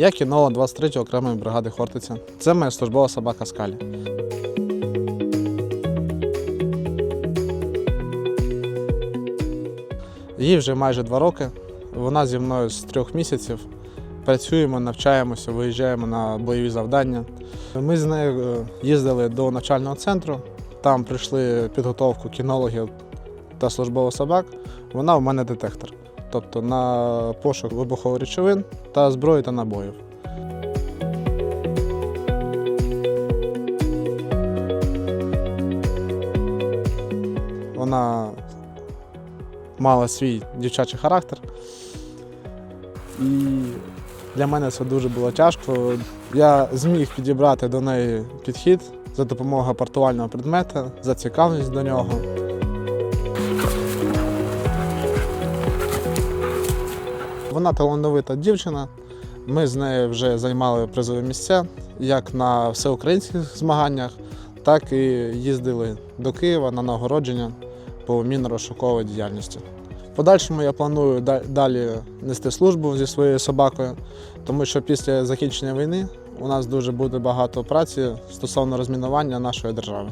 Я кінолог 23 окремої бригади Хортиця. Це моя службова собака Скалі. Їй вже майже два роки. Вона зі мною з трьох місяців. Працюємо, навчаємося, виїжджаємо на бойові завдання. Ми з нею е, їздили до навчального центру. Там прийшли підготовку кінологів та службових собак. Вона у мене детектор. Тобто на пошук вибухових речовин та зброї та набоїв. Вона мала свій дівчачий характер. І для мене це дуже було тяжко. Я зміг підібрати до неї підхід за допомогою апортувального предмета, зацікавленість до нього. Вона талановита дівчина. Ми з нею вже займали призові місця як на всеукраїнських змаганнях, так і їздили до Києва на нагородження по мінно-розшуковій діяльності. В подальшому я планую далі нести службу зі своєю собакою, тому що після закінчення війни у нас дуже буде багато праці стосовно розмінування нашої держави.